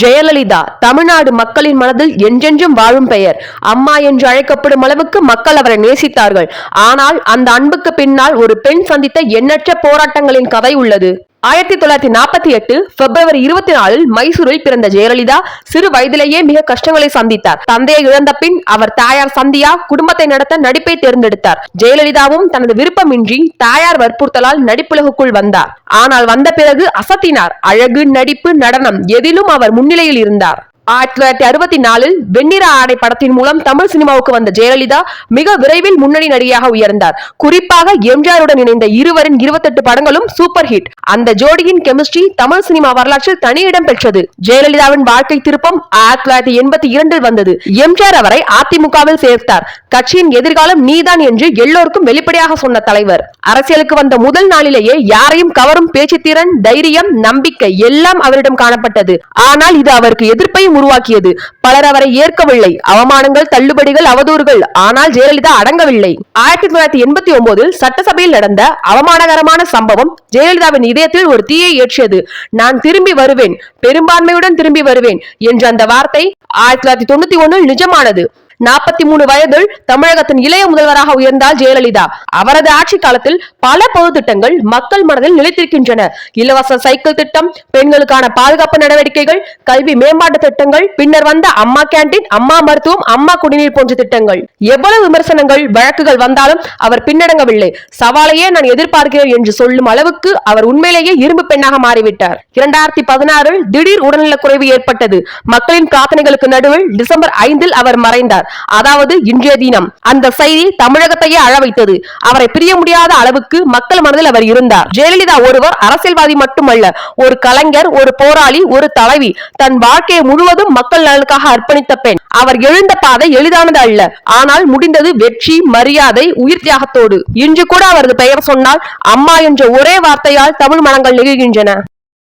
ஜெயலலிதா தமிழ்நாடு மக்களின் மனதில் என்றென்றும் வாழும் பெயர். அம்மா என்று அழைக்கப்படும் அளவுக்கு மக்கள் அவரை நேசித்தார்கள். ஆனால் அந்த அன்புக்கு பின்னால் ஒரு பெண் சந்தித்த எண்ணற்ற போராட்டங்களின் கதை உள்ளது. ஆயிரத்தி தொள்ளாயிரத்தி நாற்பத்தி எட்டு பிப்ரவரி இருபத்தி நாலில் மைசூரில் பிறந்த ஜெயலலிதா சிறு வயதிலேயே மிக கஷ்டங்களை சந்தித்தார். தந்தையை இழந்த பின் அவர் தாயார் சந்தியா குடும்பத்தை நடத்த நடிப்பை தேர்ந்தெடுத்தார். ஜெயலலிதாவும் தனது விருப்பமின்றி தாயார் வற்புறுத்தலால் நடிப்புலகுக்குள் வந்தார். ஆனால் வந்த பிறகு அசத்தினார். அழகு நடிப்பு நடனம் எதிலும் அவர் முன்னிலையில் இருந்தார். ஆயிரத்தி தொள்ளாயிரத்தி அறுபத்தி நாலில் வெண்ணிற ஆடை படத்தின் மூலம் தமிழ் சினிமாவுக்கு வந்த ஜெயலலிதா மிக விரைவில் முன்னணி நடிகையாக உயர்ந்தார். குறிப்பாக எம்ஜிஆருடன் இணைந்த இருவரின் இருபத்தெட்டு படங்களும் சூப்பர் ஹிட் அந்த ஜோடியின் கெமிஸ்ட்ரி தமிழ் சினிமா வரலாற்றில் தனி இடம் பெற்றது. ஜெயலலிதாவின் வாழ்க்கை திருப்பம் ஆயிரத்தி தொள்ளாயிரத்தி எண்பத்தி இரண்டில் வந்தது. எம்ஜிஆர் அவரை அதிமுகவில் சேர்த்தார். கட்சியின் எதிர்காலம் நீதான் என்று எல்லோருக்கும் வெளிப்படையாக சொன்ன தலைவர். அரசியலுக்கு வந்த முதல் நாளிலேயே யாரையும் கவரும் பேச்சுத்திறன் தைரியம் நம்பிக்கை எல்லாம் அவரிடம் காணப்பட்டது. ஆனால் இது அவருக்கு எதிர்ப்பையும் உருவாக்கியது. பலர் அவரை ஏற்கவில்லை. அவமானங்கள் தள்ளுபடிகள் அவதூறுகள். ஆனால் ஜெயலலிதா அடங்கவில்லை. ஆயிரத்தி தொள்ளாயிரத்தி எண்பத்தி ஒன்பதில் சட்டசபையில் நடந்த அவமானகரமான சம்பவம் ஜெயலலிதாவின் இதயத்தில் ஒரு தீயை ஏற்றியது. நான் திரும்பி வருவேன். பெரும்பான்மையுடன் திரும்பி வருவேன் என்ற அந்த வார்த்தை ஆயிரத்தி தொள்ளாயிரத்தி தொண்ணூத்தி ஒன்னில் நிஜமானது. நாற்பத்தி மூணு வயதில் தமிழகத்தின் இளைய முதல்வராக உயர்ந்தார் ஜெயலலிதா. அவரது ஆட்சி காலத்தில் பல பொது திட்டங்கள் மக்கள் மனதில் நிலைத்திருக்கின்றன. இலவச சைக்கிள் திட்டம் பெண்களுக்கான பாதுகாப்பு நடவடிக்கைகள் கல்வி மேம்பாட்டு திட்டங்கள் பின்னர் வந்த அம்மா கேண்டீன் அம்மா மருத்துவம் அம்மா குடிநீர் போன்ற திட்டங்கள். எவ்வளவு விமர்சனங்கள் வழக்குகள் வந்தாலும் அவர் பின்னடங்கவில்லை. சவாலையே நான் எதிர்பார்க்கிறேன் என்று சொல்லும் அளவுக்கு அவர் உண்மையிலேயே இரும்பு பெண்ணாக மாறிவிட்டார். இரண்டாயிரத்தி பதினாறில் திடீர் உடல்நலக் குறைவு ஏற்பட்டது. மக்களின் பிரார்த்தனைகளுக்கு நடுவில் டிசம்பர் ஐந்தில் அவர் மறைந்தார். அதாவது இன்றைய தினம். அந்த செய்தி தமிழகத்தையே அழ வைத்தது அவரை பிரிய முடியாத அளவுக்கு மக்கள் மனதில் அவர் இருந்தார். ஜெயலலிதா ஒருவர் அரசியல்வாதி மட்டுமல்ல ஒரு கலைஞர் ஒரு போராளி ஒரு தலைவி தன் வாழ்க்கையை முழுவதும் மக்கள் நலனுக்காக அர்ப்பணித்த பெண். அவர் எழுந்த பாதை எளிதானது அல்ல. ஆனால் முடிந்தது வெற்றி மரியாதை உயிர் தியாகத்தோடு. இன்று கூட அவரது பெயர் சொன்னால் அம்மா என்ற ஒரே வார்த்தையால் தமிழ் மனங்கள் நெகிழ்கின்றன.